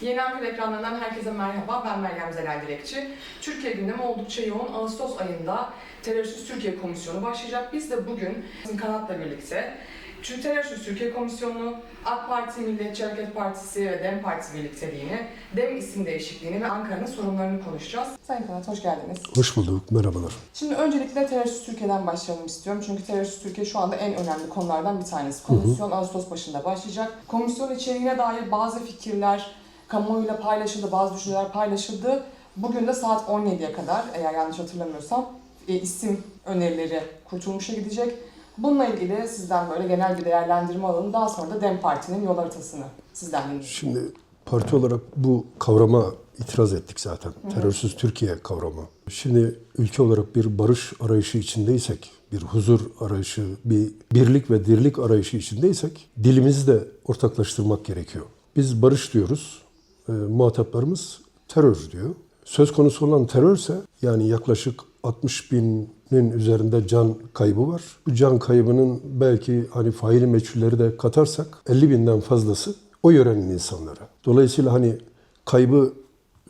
Yeni Ankara ekranlarından herkese merhaba. Ben Meryem Zelal Dilekçi. Türkiye gündemi oldukça yoğun. Ağustos ayında Terörsüz Türkiye Komisyonu başlayacak. Biz de bugün kanatla birlikte Türk Terörsüz Türkiye Komisyonu, AK Parti, Milliyetçi Hareket Partisi ve DEM Partisi birlikteliğini, DEM isim değişikliğini ve Ankara'nın sorunlarını konuşacağız. Sayın Kanat hoş geldiniz. Hoş bulduk, merhabalar. Şimdi öncelikle terörsüz Türkiye'den başlayalım istiyorum. Çünkü terörsüz Türkiye şu anda en önemli konulardan bir tanesi. Komisyon Ağustos başında başlayacak. Komisyon içeriğine dair bazı fikirler kamuoyuyla paylaşıldı, bazı düşünceler paylaşıldı. Bugün de saat 17'ye kadar eğer yanlış hatırlamıyorsam e, isim önerileri kurtulmuşa gidecek. Bununla ilgili sizden böyle genel bir değerlendirme alalım. Daha sonra da DEM Parti'nin yol haritasını sizden dinleyelim. Şimdi parti olarak bu kavrama itiraz ettik zaten. Terörsüz Türkiye kavramı. Şimdi ülke olarak bir barış arayışı içindeysek, bir huzur arayışı, bir birlik ve dirlik arayışı içindeysek dilimizi de ortaklaştırmak gerekiyor. Biz barış diyoruz, e, muhataplarımız terör diyor. Söz konusu olan terörse yani yaklaşık 60 binin üzerinde can kaybı var. Bu can kaybının belki hani faili meçhulleri de katarsak 50 binden fazlası o yörenin insanları. Dolayısıyla hani kaybı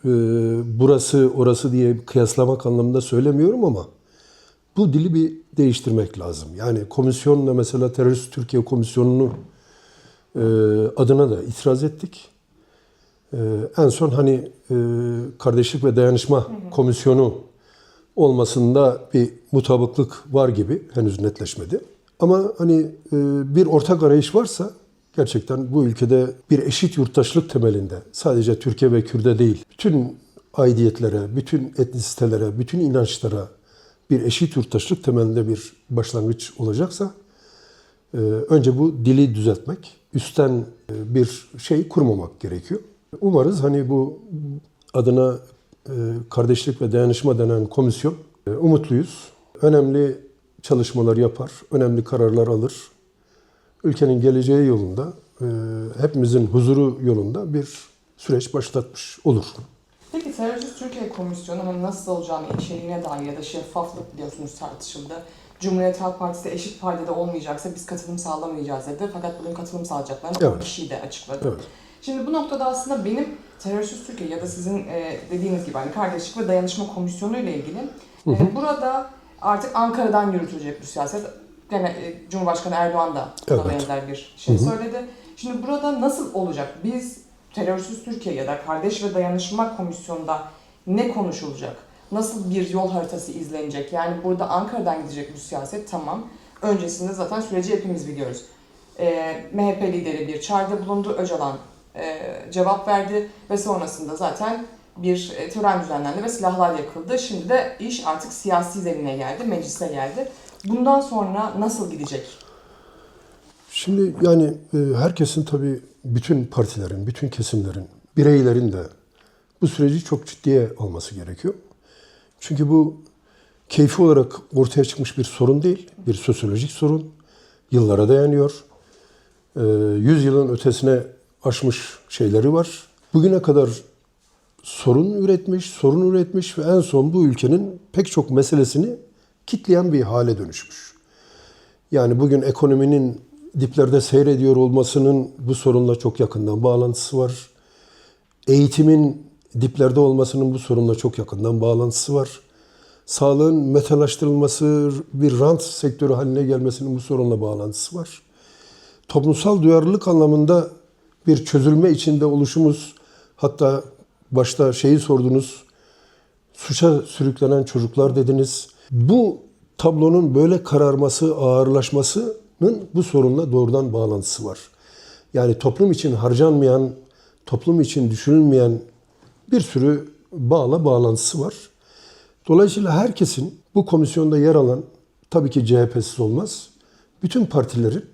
e, burası orası diye kıyaslamak anlamında söylemiyorum ama bu dili bir değiştirmek lazım. Yani komisyonla mesela Terörist Türkiye Komisyonu'nu e, adına da itiraz ettik. E, en son hani e, Kardeşlik ve Dayanışma Komisyonu olmasında bir mutabıklık var gibi henüz netleşmedi. Ama hani e, bir ortak arayış varsa gerçekten bu ülkede bir eşit yurttaşlık temelinde sadece Türkiye ve Kürt'e değil bütün aidiyetlere, bütün etnisitelere, bütün inançlara bir eşit yurttaşlık temelinde bir başlangıç olacaksa e, önce bu dili düzeltmek, üstten bir şey kurmamak gerekiyor. Umarız hani bu adına e, Kardeşlik ve Dayanışma denen komisyon e, umutluyuz. Önemli çalışmalar yapar, önemli kararlar alır. Ülkenin geleceği yolunda, e, hepimizin huzuru yolunda bir süreç başlatmış olur. Peki Terörsüz Türkiye Komisyonu'nun nasıl olacağını içeriğine dair ya da şeffaflık biliyorsunuz tartışıldı. Cumhuriyet Halk Partisi eşit paydada olmayacaksa biz katılım sağlamayacağız dedi. Fakat bugün katılım sağlayacaklarını evet. kişiyi de açıkladı. Evet. Şimdi bu noktada aslında benim Terörsüz Türkiye ya da sizin e, dediğiniz gibi hani Kardeşlik ve Dayanışma Komisyonu ile ilgili e, burada artık Ankara'dan yürütülecek bu siyaset. Gene e, Cumhurbaşkanı Erdoğan da buna Evet. benzer bir şey Hı hı. söyledi. Şimdi burada nasıl olacak? Biz Terörsüz Türkiye ya da Kardeş ve Dayanışma Komisyonu'nda ne konuşulacak? Nasıl bir yol haritası izlenecek? Yani burada Ankara'dan gidecek bu siyaset tamam. Öncesinde zaten süreci hepimiz biliyoruz. Ee, MHP lideri bir çağrıda bulundu. Öcalan e, cevap verdi ve sonrasında zaten bir e, tören düzenlendi ve silahlar yakıldı. Şimdi de iş artık siyasi zemine geldi, meclise geldi. Bundan sonra nasıl gidecek? Şimdi yani e, herkesin tabii bütün partilerin, bütün kesimlerin, bireylerin de bu süreci çok ciddiye alması gerekiyor. Çünkü bu keyfi olarak ortaya çıkmış bir sorun değil, bir sosyolojik sorun. Yıllara dayanıyor. E, Yüz yılın ötesine aşmış şeyleri var. Bugüne kadar sorun üretmiş, sorun üretmiş ve en son bu ülkenin pek çok meselesini kitleyen bir hale dönüşmüş. Yani bugün ekonominin diplerde seyrediyor olmasının bu sorunla çok yakından bağlantısı var. Eğitimin diplerde olmasının bu sorunla çok yakından bağlantısı var. Sağlığın metalaştırılması, bir rant sektörü haline gelmesinin bu sorunla bağlantısı var. Toplumsal duyarlılık anlamında bir çözülme içinde oluşumuz, hatta başta şeyi sordunuz, suça sürüklenen çocuklar dediniz. Bu tablonun böyle kararması, ağırlaşmasının bu sorunla doğrudan bağlantısı var. Yani toplum için harcanmayan, toplum için düşünülmeyen bir sürü bağla bağlantısı var. Dolayısıyla herkesin bu komisyonda yer alan, tabii ki CHP'siz olmaz, bütün partilerin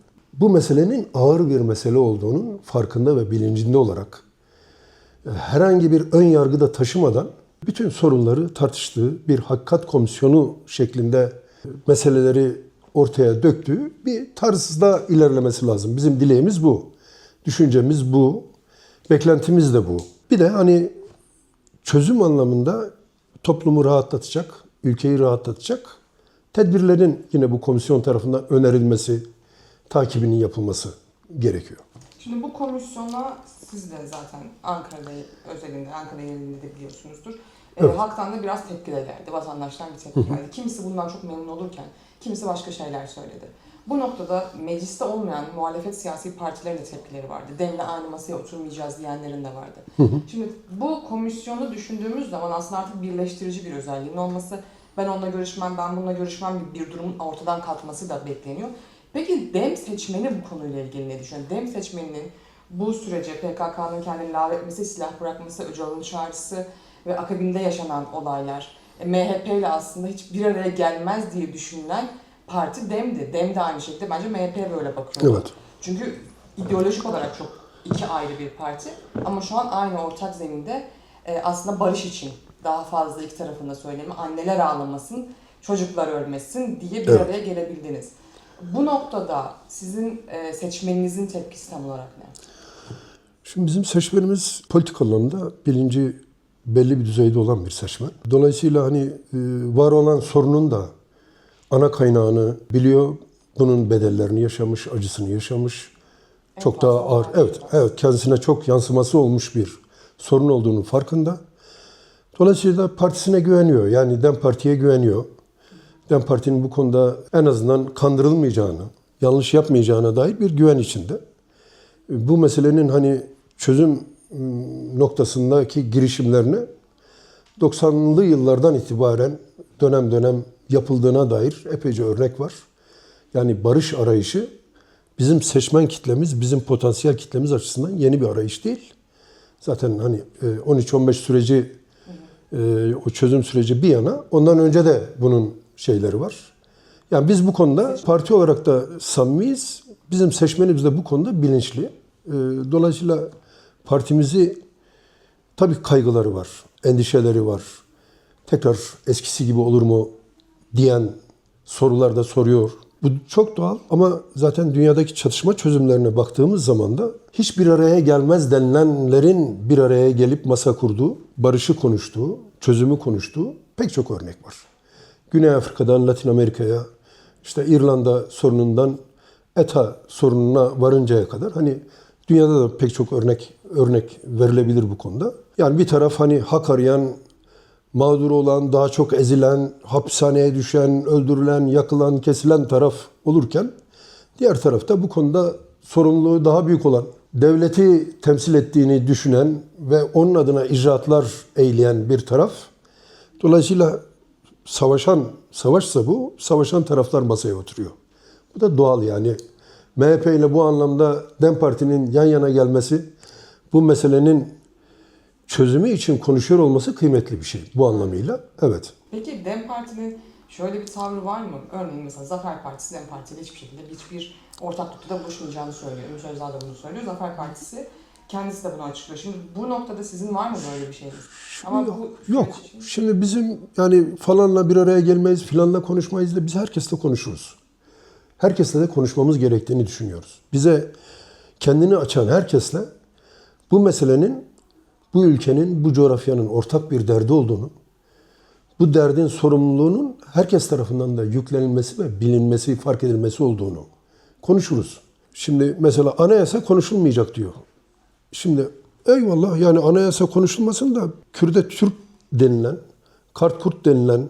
bu meselenin ağır bir mesele olduğunun farkında ve bilincinde olarak herhangi bir ön yargı da taşımadan bütün sorunları tartıştığı bir hakikat komisyonu şeklinde meseleleri ortaya döktüğü bir tarzda ilerlemesi lazım. Bizim dileğimiz bu. Düşüncemiz bu. Beklentimiz de bu. Bir de hani çözüm anlamında toplumu rahatlatacak, ülkeyi rahatlatacak tedbirlerin yine bu komisyon tarafından önerilmesi, takibinin yapılması gerekiyor. Şimdi bu komisyona siz de zaten Ankara'da özelinde, Ankara yerinde de biliyorsunuzdur. Ee, Evet. halktan da biraz tepki de geldi. Vatandaştan bir tepki geldi. Kimisi bundan çok memnun olurken, kimisi başka şeyler söyledi. Bu noktada mecliste olmayan muhalefet siyasi partilerin de tepkileri vardı. Demle aynı masaya oturmayacağız diyenlerin de vardı. Şimdi bu komisyonu düşündüğümüz zaman aslında artık birleştirici bir özelliğinin olması, ben onunla görüşmem, ben bununla görüşmem gibi bir durumun ortadan kalkması da bekleniyor. Peki DEM seçmeni bu konuyla ilgili ne düşünüyor? DEM seçmeninin bu sürece PKK'nın kendini lağvetmesi, silah bırakması, Öcalan'ın çağrısı ve akabinde yaşanan olaylar e, MHP ile aslında hiç bir araya gelmez diye düşünülen parti DEM'di. DEM de aynı şekilde bence MHP böyle bakıyor. Evet. Çünkü ideolojik olarak çok iki ayrı bir parti ama şu an aynı ortak zeminde e, aslında barış için daha fazla iki tarafında söylemi anneler ağlamasın, çocuklar ölmesin diye bir Evet. araya gelebildiniz. Bu noktada sizin e, seçmeninizin tepkisi tam olarak ne? Şimdi bizim seçmenimiz politik anlamda bilinci belli bir düzeyde olan bir seçmen. Dolayısıyla hani e, var olan sorunun da ana kaynağını biliyor. Bunun bedellerini yaşamış, acısını yaşamış. En Çok daha ağır. Evet, evet kendisine çok yansıması olmuş bir sorun olduğunu farkında. Dolayısıyla partisine güveniyor. Yani DEM Parti'ye güveniyor. DEM Parti'nin bu konuda en azından kandırılmayacağını, yanlış yapmayacağına dair bir güven içinde. Bu meselenin hani çözüm ım, noktasındaki girişimlerini 90'lı yıllardan itibaren dönem dönem yapıldığına dair epeyce örnek var. Yani barış arayışı bizim seçmen kitlemiz, bizim potansiyel kitlemiz açısından yeni bir arayış değil. Zaten hani e, 13-15 süreci, e, o çözüm süreci bir yana, ondan önce de bunun şeyleri var. Yani biz bu konuda parti olarak da samimiyiz. Bizim seçmenimiz de bu konuda bilinçli. E, Dolayısıyla partimizi tabii kaygıları var, endişeleri var. Tekrar eskisi gibi olur mu diyen sorular da soruyor. Bu çok doğal ama zaten dünyadaki çatışma çözümlerine baktığımız zaman da hiç bir araya gelmez denilenlerin bir araya gelip masa kurduğu, barışı konuştuğu, çözümü konuştuğu pek çok örnek var. Güney Afrika'dan Latin Amerika'ya, işte İrlanda sorunundan ETA sorununa varıncaya kadar hani dünyada da pek çok örnek örnek verilebilir bu konuda. Yani bir taraf hani hak arayan, mağdur olan, daha çok ezilen, hapishaneye düşen, öldürülen, yakılan, kesilen taraf olurken diğer tarafta bu konuda sorumluluğu daha büyük olan, devleti temsil ettiğini düşünen ve onun adına icraatlar eyleyen bir taraf. Dolayısıyla savaşan, savaşsa bu, savaşan taraflar masaya oturuyor. Bu da doğal yani. MHP ile bu anlamda DEM Parti'nin yan yana gelmesi, bu meselenin çözümü için konuşuyor olması kıymetli bir şey bu anlamıyla. Evet. Peki DEM Parti'nin şöyle bir tavrı var mı? Örneğin mesela Zafer Partisi DEM Parti ile hiçbir şekilde hiçbir ortak noktada buluşmayacağını söylüyor. Ümit Özdağ da bunu söylüyor. Zafer Partisi kendisi de bunu açıklıyor. Şimdi bu noktada sizin var mı böyle bir şeyiniz? Ama bu Yok. için- Şimdi bizim yani falanla bir araya gelmeyiz, filanla konuşmayız da biz herkesle konuşuruz. Herkesle de konuşmamız gerektiğini düşünüyoruz. Bize kendini açan herkesle bu meselenin, bu ülkenin, bu coğrafyanın ortak bir derdi olduğunu, bu derdin sorumluluğunun herkes tarafından da yüklenilmesi ve bilinmesi, fark edilmesi olduğunu konuşuruz. Şimdi mesela anayasa konuşulmayacak diyor. Şimdi eyvallah yani anayasa konuşulmasın da Kürde Türk denilen, kart kurt denilen,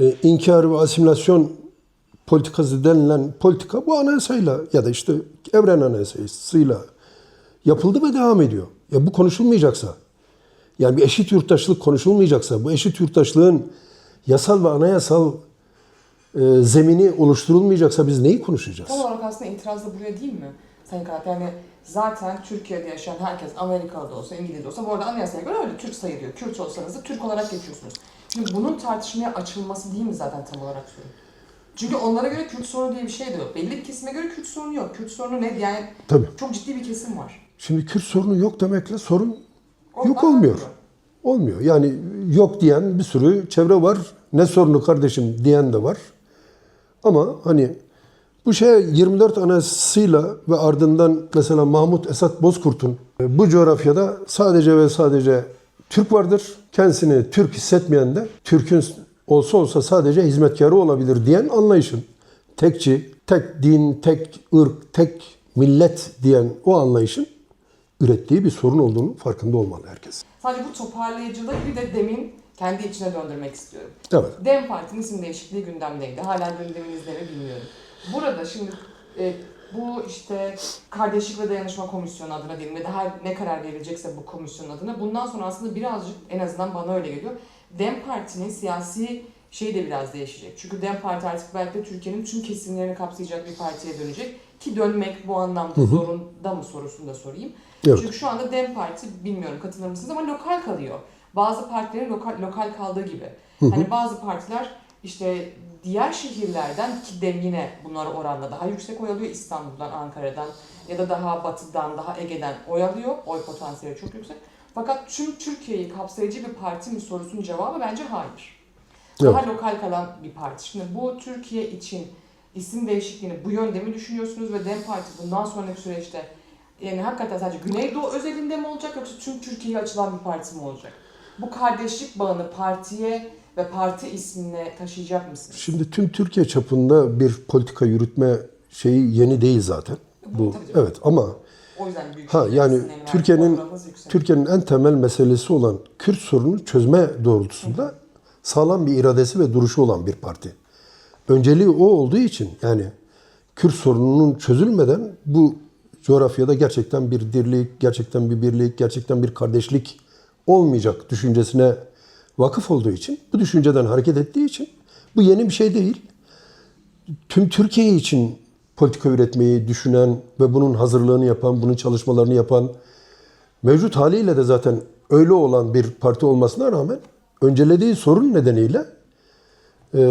e, inkar ve asimilasyon politikası denilen politika bu anayasayla ya da işte evren anayasasıyla yapıldı ve devam ediyor. Ya bu konuşulmayacaksa, yani bir eşit yurttaşlık konuşulmayacaksa, bu eşit yurttaşlığın yasal ve anayasal e, zemini oluşturulmayacaksa biz neyi konuşacağız? Tam olarak aslında itiraz da buraya değil mi? Sayın Karat yani zaten Türkiye'de yaşayan herkes Amerikalı da olsa, İngiliz de olsa bu arada anayasaya göre öyle Türk sayılıyor. Kürt olsanız da Türk olarak geçiyorsunuz. Şimdi bunun tartışmaya açılması değil mi zaten tam olarak sorun? Çünkü onlara göre Kürt sorunu diye bir şey de yok. Belli bir kesime göre Kürt sorunu yok. Kürt sorunu ne? Yani Tabii. çok ciddi bir kesim var. Şimdi Kürt sorunu yok demekle sorun Ondan Yok olmuyor. Olmuyor. Yani yok diyen bir sürü çevre var. Ne sorunu kardeşim diyen de var. Ama hani bu şey 24 anayasasıyla ve ardından mesela Mahmut Esat Bozkurt'un e, bu coğrafyada sadece ve sadece Türk vardır. Kendisini Türk hissetmeyen de Türk'ün olsa olsa sadece hizmetkarı olabilir diyen anlayışın tekçi, tek din, tek ırk, tek millet diyen o anlayışın ürettiği bir sorun olduğunu farkında olmalı herkes. Sadece bu toparlayıcılığı bir de demin kendi içine döndürmek istiyorum. Evet. Dem Parti'nin isim değişikliği gündemdeydi. Hala gündeminizde mi bilmiyorum. Burada şimdi e, bu işte Kardeşlik ve Dayanışma Komisyonu adına diyelim ya da her ne karar verilecekse bu komisyon adına bundan sonra aslında birazcık en azından bana öyle geliyor. Dem Parti'nin siyasi şey de biraz değişecek. Çünkü Dem Parti artık belki de Türkiye'nin tüm kesimlerini kapsayacak bir partiye dönecek. Ki dönmek bu anlamda zorunda mı sorusunu da sorayım. Evet. Çünkü şu anda Dem Parti bilmiyorum katılır mısınız ama lokal kalıyor. Bazı partilerin lokal, lokal kaldığı gibi. Hani bazı partiler işte diğer şehirlerden ki Dem yine bunlar oranla daha yüksek oy alıyor İstanbul'dan, Ankara'dan ya da daha batıdan, daha Ege'den oy alıyor. Oy potansiyeli çok yüksek. Fakat tüm Türkiye'yi kapsayıcı bir parti mi sorusunun cevabı bence hayır. Daha lokal kalan bir parti. Şimdi bu Türkiye için isim değişikliğini bu yönde mi düşünüyorsunuz ve Dem Parti bundan sonraki süreçte yani hakikaten sadece Güneydoğu özelinde mi olacak yoksa tüm Türkiye'ye açılan bir parti mi olacak? Bu kardeşlik bağını partiye ve parti ismine taşıyacak mısınız? Şimdi tüm Türkiye çapında bir politika yürütme şeyi yeni değil zaten. Bu canım. evet ama O yüzden büyük Ha, yani Türkiye'nin-. Türkiye'nin en temel meselesi olan Kürt sorunu çözme doğrultusunda sağlam bir iradesi ve duruşu olan bir parti. Önceliği o olduğu için yani Kürt sorununun çözülmeden bu coğrafyada gerçekten bir dirlik, gerçekten bir birlik, gerçekten bir kardeşlik olmayacak düşüncesine vakıf olduğu için, bu düşünceden hareket ettiği için bu yeni bir şey değil. Tüm Türkiye için politika üretmeyi düşünen ve bunun hazırlığını yapan, bunun çalışmalarını yapan mevcut haliyle de zaten öyle olan bir parti olmasına rağmen öncelediği sorun nedeniyle e,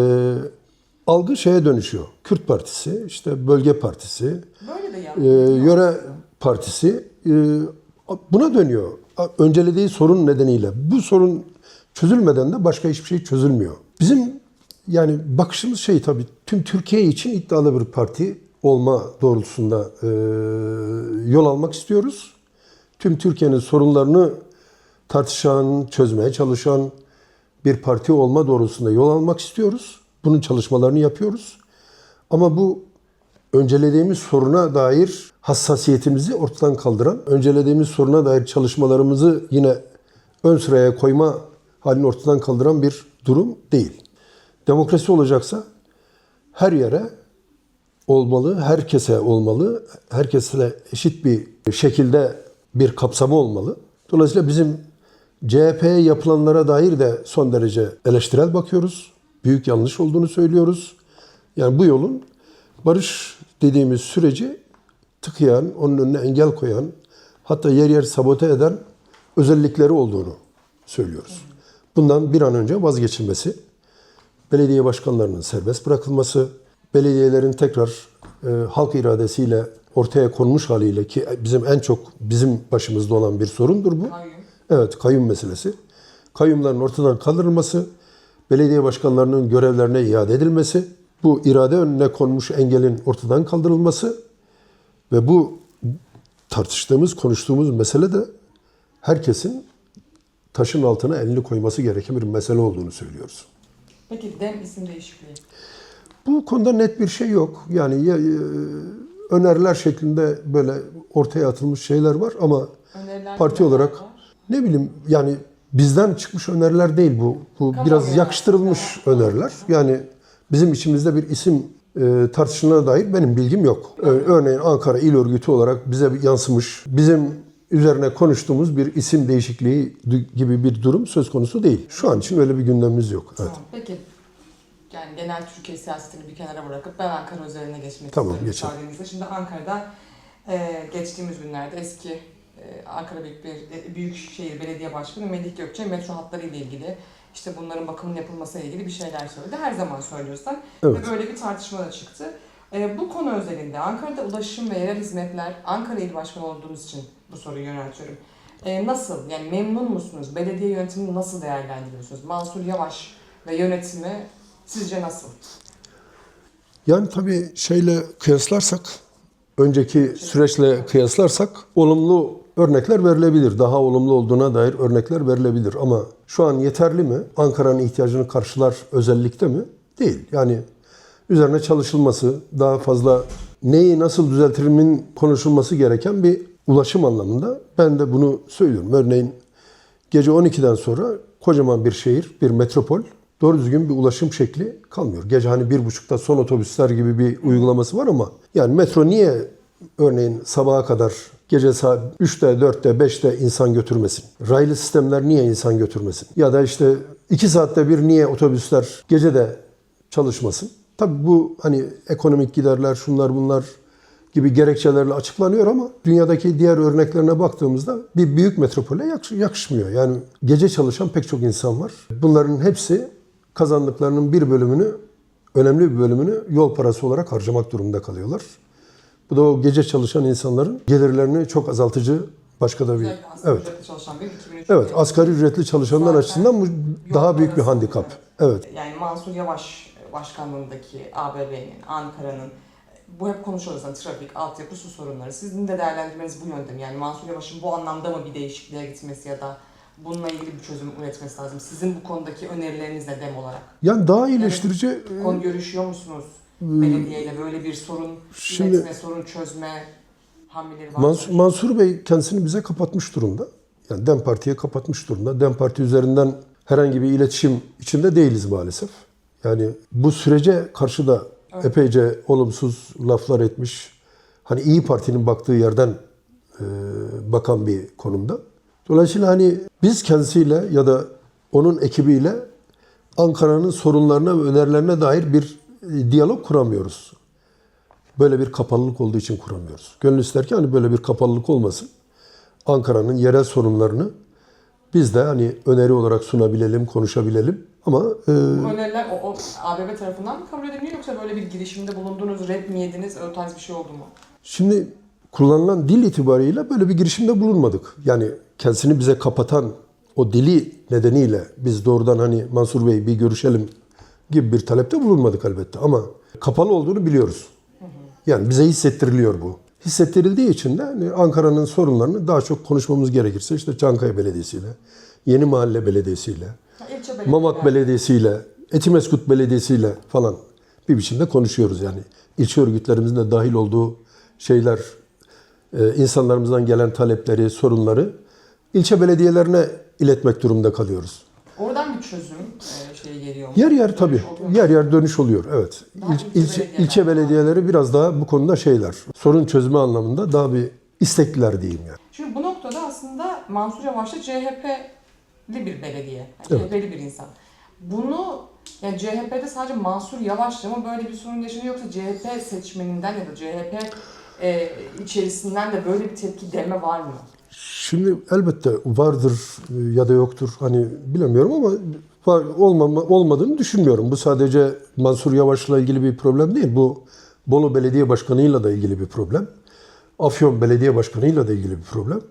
algı şeye dönüşüyor. Kürt Partisi, işte bölge partisi, Böyle de ya. e, yöre partisi e, buna dönüyor. Öncelediği sorun nedeniyle. Bu sorun çözülmeden de başka hiçbir şey çözülmüyor. Bizim yani bakışımız şey tabii tüm Türkiye için iddialı bir parti olma doğrultusunda e, yol almak istiyoruz. Tüm Türkiye'nin sorunlarını tartışan, çözmeye çalışan bir parti olma doğrultusunda yol almak istiyoruz. Bunun çalışmalarını yapıyoruz. Ama bu öncelediğimiz soruna dair hassasiyetimizi ortadan kaldıran, öncelediğimiz soruna dair çalışmalarımızı yine ön sıraya koyma halini ortadan kaldıran bir durum değil. Demokrasi olacaksa her yere olmalı, herkese olmalı, herkesle eşit bir şekilde bir kapsamı olmalı. Dolayısıyla bizim CHP'ye yapılanlara dair de son derece eleştirel bakıyoruz. Büyük yanlış olduğunu söylüyoruz. Yani bu yolun barış dediğimiz süreci tıkayan, onun önüne engel koyan, hatta yer yer sabote eden özellikleri olduğunu söylüyoruz. Bundan bir an önce vazgeçilmesi, belediye başkanlarının serbest bırakılması, belediyelerin tekrar e, halk iradesiyle ortaya konmuş haliyle ki bizim en çok bizim başımızda olan bir sorundur bu. Kayyum. Evet, kayyum meselesi. Kayyumların ortadan kaldırılması, belediye başkanlarının görevlerine iade edilmesi, bu irade önüne konmuş engelin ortadan kaldırılması ve bu tartıştığımız, konuştuğumuz mesele de herkesin taşın altına elini koyması gereken bir mesele olduğunu söylüyoruz. Peki Dem isim değişikliği. Bu konuda net bir şey yok. Yani ya, e, öneriler şeklinde böyle ortaya atılmış şeyler var ama Öneriler parti olarak var? ne bileyim yani bizden çıkmış öneriler değil bu. Bu Kamuoyu biraz yakıştırılmış öneriler. Yani bizim içimizde bir isim e, tartışılana dair benim bilgim yok. Ö- örneğin Ankara İl Örgütü olarak bize yansımış, bizim üzerine konuştuğumuz bir isim değişikliği gibi bir durum söz konusu değil. Şu an için öyle bir gündemimiz yok. Evet. Tamam. Peki yani genel Türkiye siyasetini bir kenara bırakıp ben Ankara üzerine geçmek Tamam, istiyorum geçelim. müsaadenizle. Şimdi Ankara'da e, geçtiğimiz günlerde eski e, Ankara Büyük, e, Büyükşehir Belediye Başkanı Melih Gökçe metro hatları ile ilgili işte bunların bakımının yapılması ile ilgili bir şeyler söyledi. Her zaman söylüyorsan Evet. ve böyle bir tartışma da çıktı. E, bu konu özelinde Ankara'da ulaşım ve yerel hizmetler Ankara İl Başkanı olduğunuz için bu soruyu yöneltiyorum. E, nasıl? Yani memnun musunuz? Belediye yönetimini nasıl değerlendiriyorsunuz? Mansur Yavaş ve yönetimi sizce nasıl? Yani tabii şeyle kıyaslarsak, önceki süreçle kıyaslarsak olumlu örnekler verilebilir. Daha olumlu olduğuna dair örnekler verilebilir. Ama şu an yeterli mi? Ankara'nın ihtiyacını karşılar özellikle mi? Değil. Yani üzerine çalışılması, daha fazla neyi nasıl düzeltirimin konuşulması gereken bir ulaşım anlamında. Ben de bunu söylüyorum. Örneğin gece 12'den sonra kocaman bir şehir, bir metropol doğru düzgün bir ulaşım şekli kalmıyor. Gece hani bir buçukta son otobüsler gibi bir uygulaması var ama yani metro niye örneğin sabaha kadar gece saat 3'te, 4'te, 5'te insan götürmesin? Raylı sistemler niye insan götürmesin? Ya da işte 2 saatte bir niye otobüsler gece de çalışmasın? Tabii bu hani ekonomik giderler, şunlar bunlar gibi gerekçelerle açıklanıyor ama dünyadaki diğer örneklerine baktığımızda bir büyük metropole yakış- yakışmıyor. Yani gece çalışan pek çok insan var. Bunların hepsi kazandıklarının bir bölümünü, önemli bir bölümünü yol parası olarak harcamak durumunda kalıyorlar. Bu da o gece çalışan insanların gelirlerini çok azaltıcı başka da bir... Özellikle asgari Evet. çalışan 2003 Evet, asgari ücretli çalışanlar Zaten açısından bu daha büyük bir handikap. Evet. Yani Mansur Yavaş başkanlığındaki ABB'nin, Ankara'nın bu hep konuşuyoruz hani trafik, altyapı, su sorunları. Sizin de değerlendirmeniz bu yönde mi? Yani Mansur Yavaş'ın bu anlamda mı bir değişikliğe gitmesi ya da bununla ilgili bir çözüm üretmesi lazım? Sizin bu konudaki önerileriniz ne dem olarak? Yani daha iyileştirici Bu konu görüşüyor musunuz belediyeyle? Böyle bir sorun. Şimdi- üretme, sorun çözme hamleleri var? Mansur, Mansur Bey kendisini bize kapatmış durumda. Yani DEM Parti'ye kapatmış durumda. DEM Parti üzerinden herhangi bir iletişim içinde değiliz maalesef. Yani bu sürece karşı da Evet. epeyce olumsuz laflar etmiş. Hani İyi Parti'nin baktığı yerden e, bakan bir konumda. Dolayısıyla hani biz kendisiyle ya da onun ekibiyle Ankara'nın sorunlarına ve önerilerine dair bir diyalog kuramıyoruz. Böyle bir kapalılık olduğu için kuramıyoruz. Gönül ister ki hani böyle bir kapalılık olmasın. Ankara'nın yerel sorunlarını biz de hani öneri olarak sunabilelim, konuşabilelim. Ama e, Bu öneriler o, o ABB tarafından mı kabul ediliyor yoksa böyle bir girişimde bulundunuz, red mi yediniz, öyle tarz bir şey oldu mu? Şimdi kullanılan dil itibariyle böyle bir girişimde bulunmadık. Yani kendisini bize kapatan o dili nedeniyle biz doğrudan hani Mansur Bey bir görüşelim gibi bir talepte bulunmadık elbette. Ama kapalı olduğunu biliyoruz. Yani bize hissettiriliyor bu. Hissettirildiği için de hani Ankara'nın sorunlarını daha çok konuşmamız gerekirse işte Çankaya Belediyesi ile, Yeni Mahalle Belediyesi ile. Mamak Belediyesi ile, Etimeskut Belediyesi ile falan bir biçimde konuşuyoruz yani. İlçe örgütlerimizin de dahil olduğu şeyler, e, insanlarımızdan gelen talepleri, sorunları ilçe belediyelerine iletmek durumunda kalıyoruz. Oradan bir çözüm şeyi geliyor mu? Yer yer tabii, yer yer dönüş oluyor. Evet. Daha İl- ilçe ilçe, belediyeler. ilçe belediyeleri biraz daha bu konuda şeyler, sorun çözme anlamında daha bir istekliler diyeyim yani. Şimdi bu noktada aslında Mansur Yavaş da CHP'li bir belediye. Yani Evet. CHP'li bir insan. Bunu yani CHP'de sadece Mansur Yavaş'la mı böyle bir sorun yaşanıyor yoksa CHP seçmeninden ya da CHP e, içerisinden de böyle bir tepki deme var mı? Şimdi elbette vardır e, ya da yoktur hani bilemiyorum ama olmama, olmadığını düşünmüyorum. Bu sadece Mansur Yavaş'la ilgili bir problem değil. Bu Bolu Belediye Başkanı'yla da ilgili bir problem. Afyon Belediye Başkanı'yla da ilgili bir problem.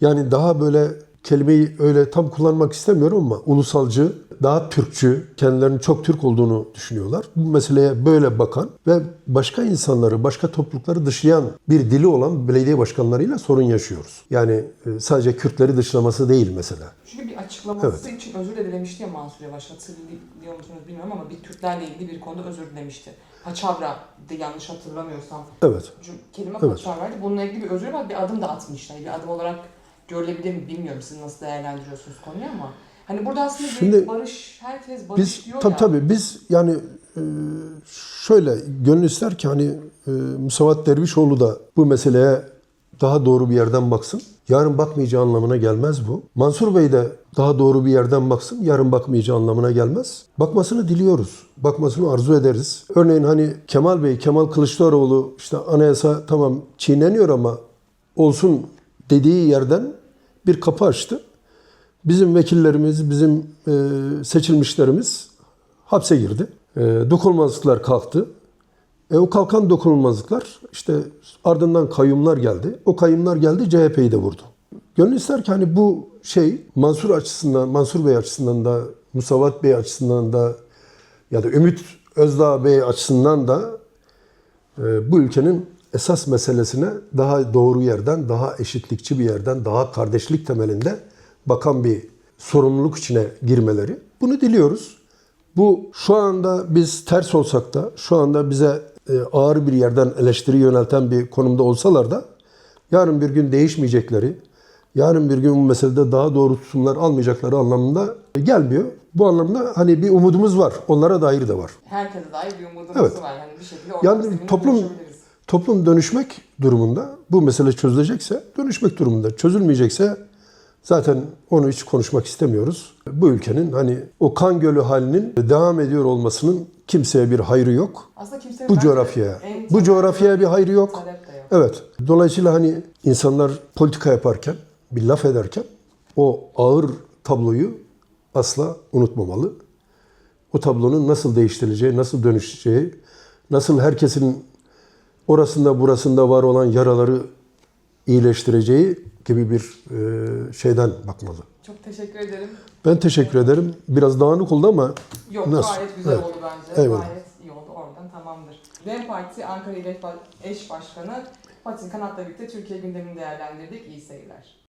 Yani daha böyle kelimeyi öyle tam kullanmak istemiyorum ama ulusalcı, daha Türkçü, kendilerinin çok Türk olduğunu düşünüyorlar. Bu meseleye böyle bakan ve başka insanları, başka toplulukları dışlayan bir dili olan belediye başkanlarıyla sorun yaşıyoruz. Yani e, sadece Kürtleri dışlaması değil mesela. Çünkü bir açıklaması için özür dilemişti ya Mansur Yavaş. Hatırlıyor musunuz bilmiyorum ama bir Türklerle ilgili bir konuda özür dilemişti. Paçavra de yanlış hatırlamıyorsam. Evet. Kelime Evet. paçavraydı. Bununla ilgili bir özür var. Bir adım da atmışlar. Bir adım olarak görülebilir mi bilmiyorum. Siz nasıl değerlendiriyorsunuz konuyu ama. Hani burada aslında Şimdi bir barış, herkes barış Biz diyor tabii ya. tabii biz yani e, şöyle gönül ister ki hani e, Musavat Dervişoğlu da bu meseleye daha doğru bir yerden baksın. Yarın bakmayacağı anlamına gelmez bu. Mansur Bey de daha doğru bir yerden baksın. Yarın bakmayacağı anlamına gelmez. Bakmasını diliyoruz. Bakmasını arzu ederiz. Örneğin hani Kemal Bey, Kemal Kılıçdaroğlu işte anayasa tamam çiğneniyor ama olsun dediği yerden bir kapı açtı. Bizim vekillerimiz, bizim e, seçilmişlerimiz hapse girdi. E, dokunulmazlıklar kalktı. E, o kalkan dokunulmazlıklar işte ardından kayyumlar geldi. O kayyumlar geldi CHP'yi de vurdu. Gönül ister ki hani bu şey Mansur açısından, Mansur Bey açısından da, Musavat Bey açısından da ya da Ümit Özdağ Bey açısından da e, bu ülkenin esas meselesine daha doğru yerden, daha eşitlikçi bir yerden, daha kardeşlik temelinde bakan bir sorumluluk içine girmeleri. Bunu diliyoruz. Bu şu anda biz ters olsak da, şu anda bize e, ağır bir yerden eleştiri yönelten bir konumda olsalar da yarın bir gün değişmeyecekleri, yarın bir gün bu meselede daha doğru tutumlar almayacakları anlamında gelmiyor. Bu anlamda hani bir umudumuz var. Onlara dair de var. Herkese dair bir umudumuz Evet. var. Yani bir şekilde Yani toplum. Toplum dönüşmek durumunda bu mesele çözülecekse dönüşmek durumunda. Çözülmeyecekse zaten onu hiç konuşmak istemiyoruz. Bu ülkenin hani o kan gölü halinin devam ediyor olmasının kimseye bir hayrı yok. Aslında kimse Bu coğrafyaya. Bu coğrafyaya bir hayrı yok. Yok. Evet. Dolayısıyla hani insanlar politika yaparken, bir laf ederken o ağır tabloyu asla unutmamalı. O tablonun nasıl değiştirileceği, nasıl dönüşeceği, nasıl herkesin orasında burasında var olan yaraları iyileştireceği gibi bir e, şeyden bakmalı. Çok teşekkür ederim. Ben teşekkür ederim. Biraz dağınık oldu ama Yok Nasıl? gayet güzel Evet. oldu bence. Eyvallah. Gayet iyi oldu. Oradan tamamdır. DEM Parti Ankara İl Eş Başkanı Fatih Kanat'la birlikte Türkiye gündemini değerlendirdik. İyi seyirler.